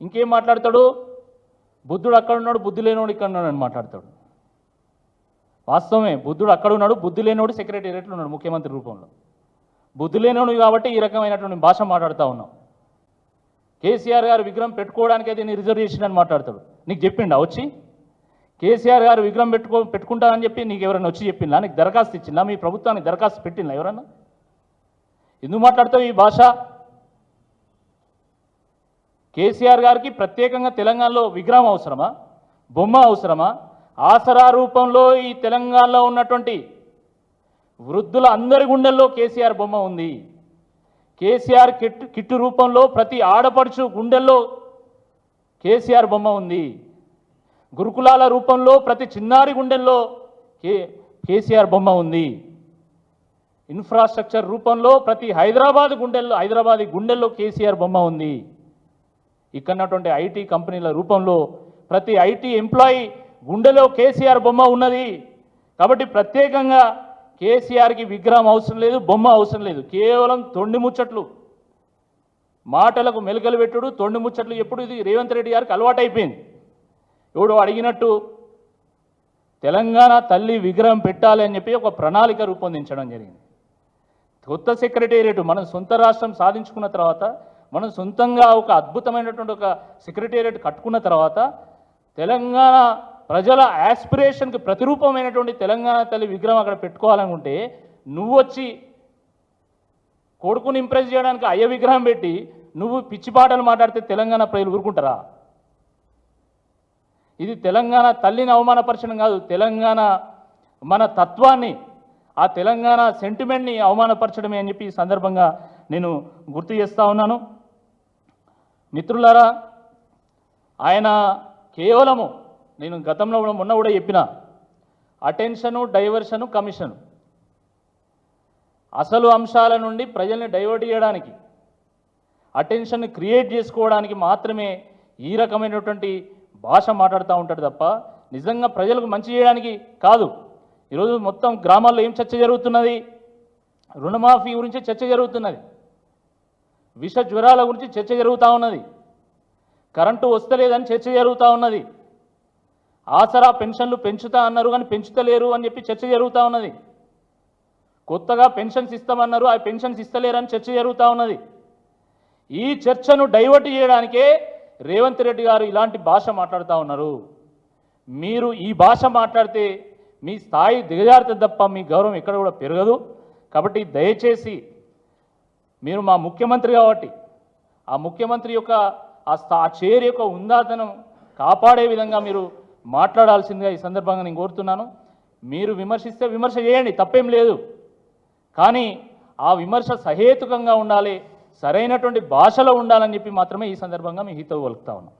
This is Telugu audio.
ఇంకేం మాట్లాడతాడు? బుద్ధుడు అక్కడ ఉన్నాడు బుద్ధి లేనోడు ఇక్కడ ఉన్నాడు అని మాట్లాడతాడు. వాస్తవమే బుద్ధుడు అక్కడ ఉన్నాడు బుద్ధి లేనివాడు సెక్రటేరియట్లో ఉన్నాడు ముఖ్యమంత్రి రూపంలో. బుద్ధి లేనివాడు కాబట్టి ఈ రకమైనటువంటి భాష మాట్లాడుతూ ఉన్నాం. కేసీఆర్ గారు విగ్రహం పెట్టుకోవడానికి అయితే నేను రిజర్వేషన్ అని మాట్లాడతాడు. నీకు చెప్పిండా వచ్చి? కేసీఆర్ గారు విగ్రహం పెట్టుకో పెట్టుకుంటానని చెప్పి నీకు ఎవరైనా వచ్చి చెప్పిందా నీకు దరఖాస్తు ఇచ్చిందా మీ ప్రభుత్వానికి దరఖాస్తు పెట్టిందా ఎవరన్నా? ఎందుకు మాట్లాడతావు ఈ భాష? కేసీఆర్ గారికి ప్రత్యేకంగా తెలంగాణలో విగ్రహం అవసరమా? బొమ్మ అవసరమా? ఆసరా రూపంలో ఈ తెలంగాణలో ఉన్నటువంటి వృద్ధుల అందరి గుండెల్లో కేసీఆర్ బొమ్మ ఉంది. కేసీఆర్ కిట్ కిట్టు రూపంలో ప్రతి ఆడపడుచు గుండెల్లో కేసీఆర్ బొమ్మ ఉంది. గురుకులాల రూపంలో ప్రతి చిన్నారి గుండెల్లో కే కేసీఆర్ బొమ్మ ఉంది. ఇన్ఫ్రాస్ట్రక్చర్ రూపంలో ప్రతి హైదరాబాద్ గుండెల్లో హైదరాబాద్ గుండెల్లో కేసీఆర్ బొమ్మ ఉంది. ఇక్కడ ఉన్నటువంటి ఐటీ కంపెనీల రూపంలో ప్రతి ఐటీ ఎంప్లాయీ గుండెలో కేసీఆర్ బొమ్మ ఉన్నది. కాబట్టి ప్రత్యేకంగా కేసీఆర్కి విగ్రహం అవసరం లేదు బొమ్మ అవసరం లేదు. కేవలం తొండి ముచ్చట్లు. మాటలకు మెలకలు పెట్టుడు తొండి ముచ్చట్లు ఎప్పుడు ఇది? రేవంత్ రెడ్డి గారికి అలవాటైపోయింది. ఎవడో అడిగినట్టు తెలంగాణ తల్లి విగ్రహం పెట్టాలి అని చెప్పి ఒక ప్రణాళిక రూపొందించడం జరిగింది. కొత్త సెక్రటేరియట్ మనం సొంత రాష్ట్రం సాధించుకున్న తర్వాత మనం సొంతంగా ఒక అద్భుతమైనటువంటి ఒక సెక్రటేరియట్ కట్టుకున్న తర్వాత తెలంగాణ ప్రజల యాస్పిరేషన్కి ప్రతిరూపమైనటువంటి తెలంగాణ తల్లి విగ్రహం అక్కడ పెట్టుకోవాలనుకుంటే నువ్వు వచ్చి కొడుకుని ఇంప్రెస్ చేయడానికి అయ్య విగ్రహం పెట్టి నువ్వు పిచ్చి పాటలు మాట్లాడితే తెలంగాణ ప్రజలు ఊరుకుంటారా? ఇది తెలంగాణ తల్లిని అవమానపరచడం కాదు. తెలంగాణ మన తత్వాన్ని ఆ తెలంగాణ సెంటిమెంట్ని అవమానపరచడమే అని చెప్పి ఈ సందర్భంగా నేను గుర్తు చేస్తూ ఉన్నాను. మిత్రులారా ఆయన కేవలము నేను గతంలో మొన్న కూడా చెప్పిన అటెన్షను డైవర్షను కమిషను. అసలు అంశాల నుండి ప్రజల్ని డైవర్ట్ చేయడానికి అటెన్షన్ క్రియేట్ చేసుకోవడానికి మాత్రమే ఈ రకమైనటువంటి భాష మాట్లాడుతూ ఉంటాడు తప్ప నిజంగా ప్రజలకు మంచి చేయడానికి కాదు. ఈరోజు మొత్తం గ్రామాల్లో ఏం చర్చ జరుగుతున్నది? రుణమాఫీ గురించి చర్చ జరుగుతున్నది. విష జ్వరాల గురించి చర్చ జరుగుతూ ఉన్నది. కరెంటు వస్తలేదని చర్చ జరుగుతూ ఉన్నది. ఆసరా పెన్షన్లు పెంచుతా అన్నారు కానీ పెంచుతలేరు అని చెప్పి చర్చ జరుగుతూ ఉన్నది. కొత్తగా పెన్షన్స్ ఇస్తామన్నారు ఆ పెన్షన్స్ ఇస్తలేరని చర్చ జరుగుతూ ఉన్నది. ఈ చర్చను డైవర్ట్ చేయడానికే రేవంత్ రెడ్డి గారు ఇలాంటి భాష మాట్లాడుతూ ఉన్నారు. మీరు ఈ భాష మాట్లాడితే మీ స్థాయి దిగజారితే తప్ప మీ గౌరవం ఎక్కడ కూడా పెరగదు. కాబట్టి దయచేసి మీరు మా ముఖ్యమంత్రి కాబట్టి ఆ ముఖ్యమంత్రి యొక్క ఆ స్థా చైర్ యొక్క ఉందాతనం కాపాడే విధంగా మీరు మాట్లాడాల్సిందిగా ఈ సందర్భంగా నేను కోరుతున్నాను. మీరు విమర్శిస్తే విమర్శ చేయండి తప్పేం లేదు. కానీ ఆ విమర్శ సహేతుకంగా ఉండాలి సరైనటువంటి భాషలో ఉండాలని చెప్పి మాత్రమే ఈ సందర్భంగా మీ హితవు పలుకుతా ఉన్నాం.